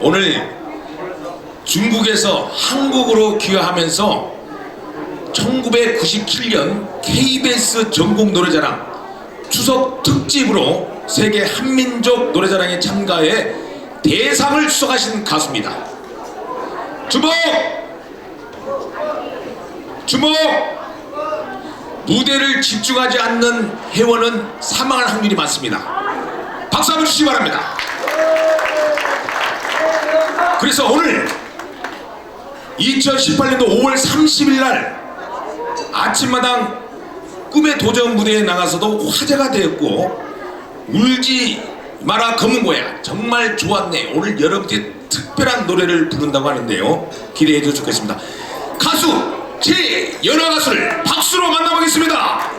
오늘 중국에서 한국으로 귀화하면서 1997년 KBS 전국 노래자랑 추석 특집으로 세계 한민족 노래자랑에 참가해 대상을 수상하신 가수입니다. 주목! 주목! 무대를 집중하지 않는 회원은 사망할 확률이 많습니다. 박수 한번 주시기 바랍니다. 그래서 오늘 2018년도 5월 30일 날 아침마당 꿈의 도전 무대에 나가서도 화제가 되었고 울지 마라 검은 고야. 정말 좋았네. 오늘 여러분께 특별한 노래를 부른다고 하는데요. 기대해 주시겠습니다. 가수 최연아 가수를 박수로 만나보겠습니다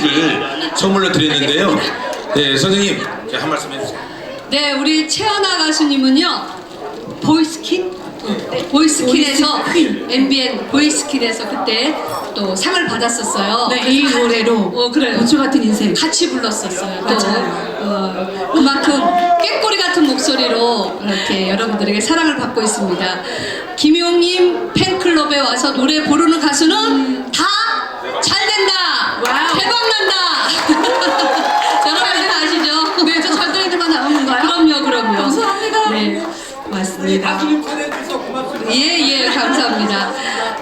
김치를 선물로 드렸는데요. 네, 선생님 자, 한 말씀 해주세요. 네, 우리 최연아 가수님은요. 보이스킨? 네, 보이스킨에서 MBN 보이스킨에서 그때 또 상을 받았었어요. 네, 이 가- 노래로 어, 그래요. 고추 같은 인생. 같이 불렀었어요. 또 맞아요. 어, 그만큼 꾀꼬리 같은 목소리로 이렇게 여러분들에게 사랑을 받고 있습니다. 김용님 팬클럽에 와서 노래 부르는 가수는 다. 난다. 여러분 아시죠? 네, 저 잘들이들만 나오는 거요? 그럼요, 그럼. 감사합니다. 가수님 전해주셔서 고맙습니다. 예, 예, 감사합니다.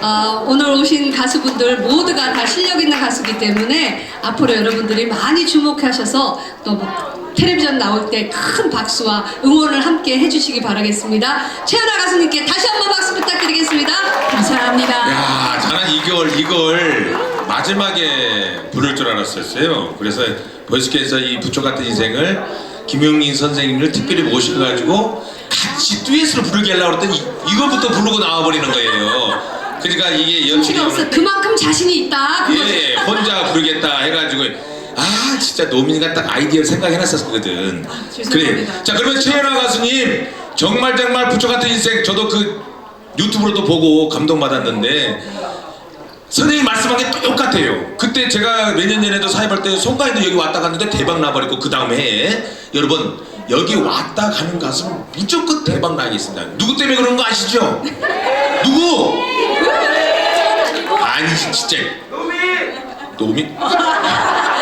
어, 오늘 오신 가수분들 모두가 다 실력 있는 가수기 때문에 앞으로 여러분들이 많이 주목하셔서 또 텔레비전 나올 때 큰 박수와 응원을 함께 해주시기 바라겠습니다. 최연아 가수님께 다시 한번 박수 부탁드리겠습니다. 감사합니다. 야, 저는 이걸 이걸 마지막에 부를 줄 알았었어요. 그래서 보이스케에서 이 부초 같은 인생을 김용민 선생님을 특별히 모셔가지고 같이 듀엣으로 부르게 하려고 했더니 이- 이거부터 부르고 나와버리는 거예요. 그러니까 이게 연출이 없어. 그만큼 자신이 있다. 그거. 예, 혼자 부르겠다 해가지고 아 진짜 노민이가 딱 아이디어를 생각해놨었거든. 죄송합니다. 그래. 자 그러면 최연아 가수님 정말 정말 부처 같은 인생 저도 그 유튜브로도 보고 감동받았는데 선생님 말씀한 게 똑같아요. 그때 제가 몇 년 전에도 사회할 때 송가인도 여기 왔다 갔는데 대박 나버리고 그 다음 해에 여러분 여기 왔다 가는 가수는 무조건 대박 나겠습니다. 누구 때문에 그런 거 아시죠? 누구? 아니 진짜 노민?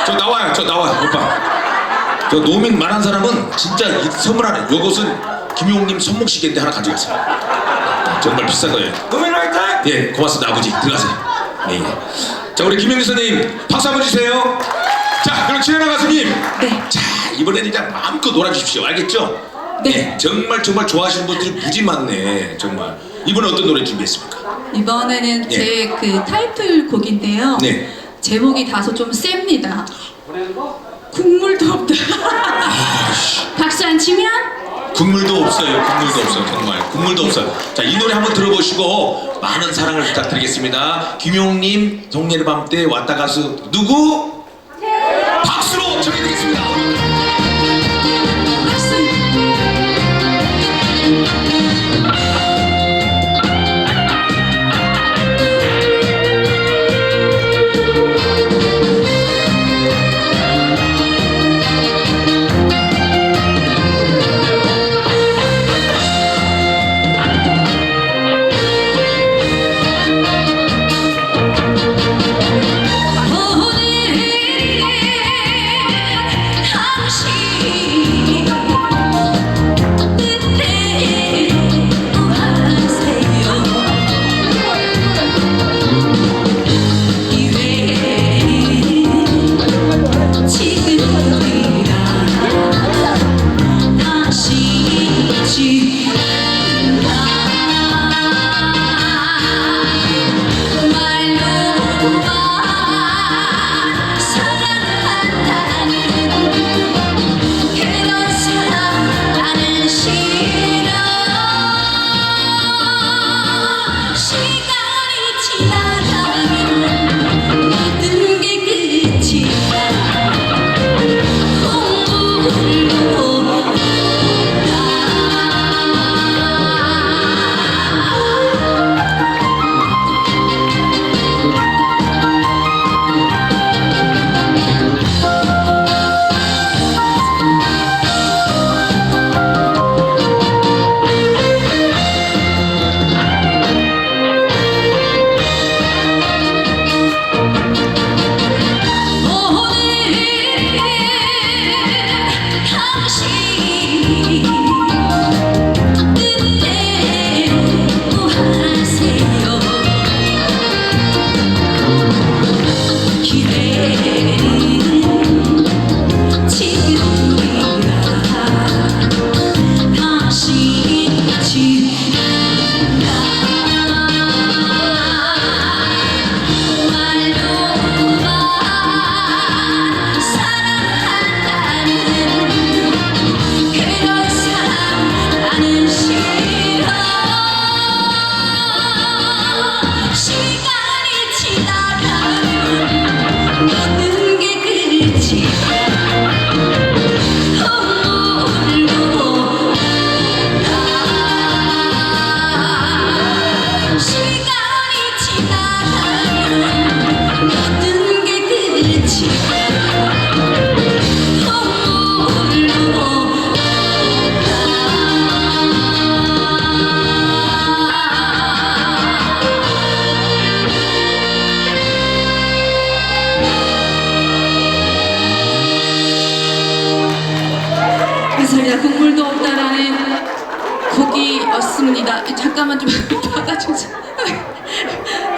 저 나와요 저 나와요 오빠 저 노민 말한 사람은 진짜 이 선물 하나 요것은 김용님 손목시계인데 하나 가져가세요 정말 비싼 거예요 노민 화이팅! 예 고맙습니다 아버지 들어가세요 네. 예. 자 우리 김용민 선생님 박수 한번 주세요 자 그럼 최연아 가수님 네. 자 이번에는 이제 마음껏 놀아주십시오 알겠죠? 네. 예, 정말 정말 좋아하시는 분들이 무지 많네 정말 이번에 어떤 노래 준비했습니까? 이번에는 예. 제그 타이틀곡인데요. 네. 제목이 다소 좀 셉니다. 국물도 없다. 박수 안 치면 국물도 없어요. 국물도 없어요. 정말 국물도 없어요. 자, 이 노래 한번 들어보시고 많은 사랑을 부탁드리겠습니다. 김용님 동네의 밤때 왔다 가수 누구? 말 잠깐만 좀 받아주세요.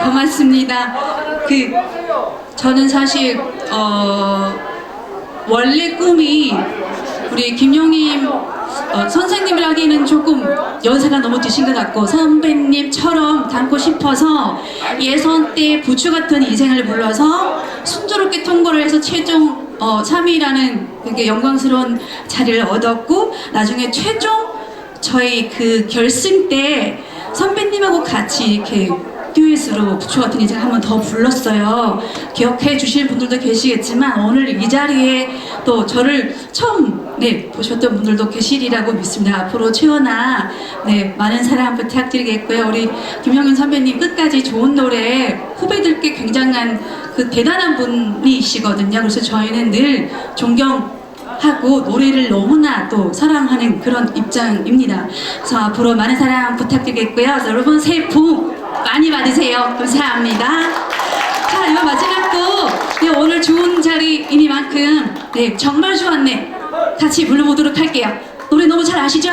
고맙습니다. 그 저는 사실 어 원래 꿈이 우리 김용임 어, 선생님이라기는 조금 연세가 너무 드신 것 같고 선배님처럼 닮고 싶어서 예선 때 부추 같은 인생을 불러서 순조롭게 통과를 해서 최종 어, 3위라는 되게 영광스러운 자리를 얻었고 나중에 최종 저희 그 결승 때 선배님하고 같이 이렇게 듀엣으로 부추 같은 인생 한번 더 불렀어요. 기억해 주실 분들도 계시겠지만 오늘 이 자리에 또 저를 처음 네 보셨던 분들도 계시리라고 믿습니다. 앞으로 채원아 네 많은 사랑 부탁드리겠고요. 우리 김영윤 선배님 끝까지 좋은 노래 후배들께 굉장한 그 대단한 분이시거든요. 그래서 저희는 늘 존경 하고 노래를 너무나 또 사랑하는 그런 입장입니다. 그래서 앞으로 많은 사랑 부탁드리겠고요. 여러분 새해 복 많이 받으세요. 감사합니다. 자, 이거 마지막 곡 네, 오늘 좋은 자리이니만큼 네 정말 좋았네. 같이 불러보도록 할게요. 노래 너무 잘 아시죠?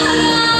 Oh.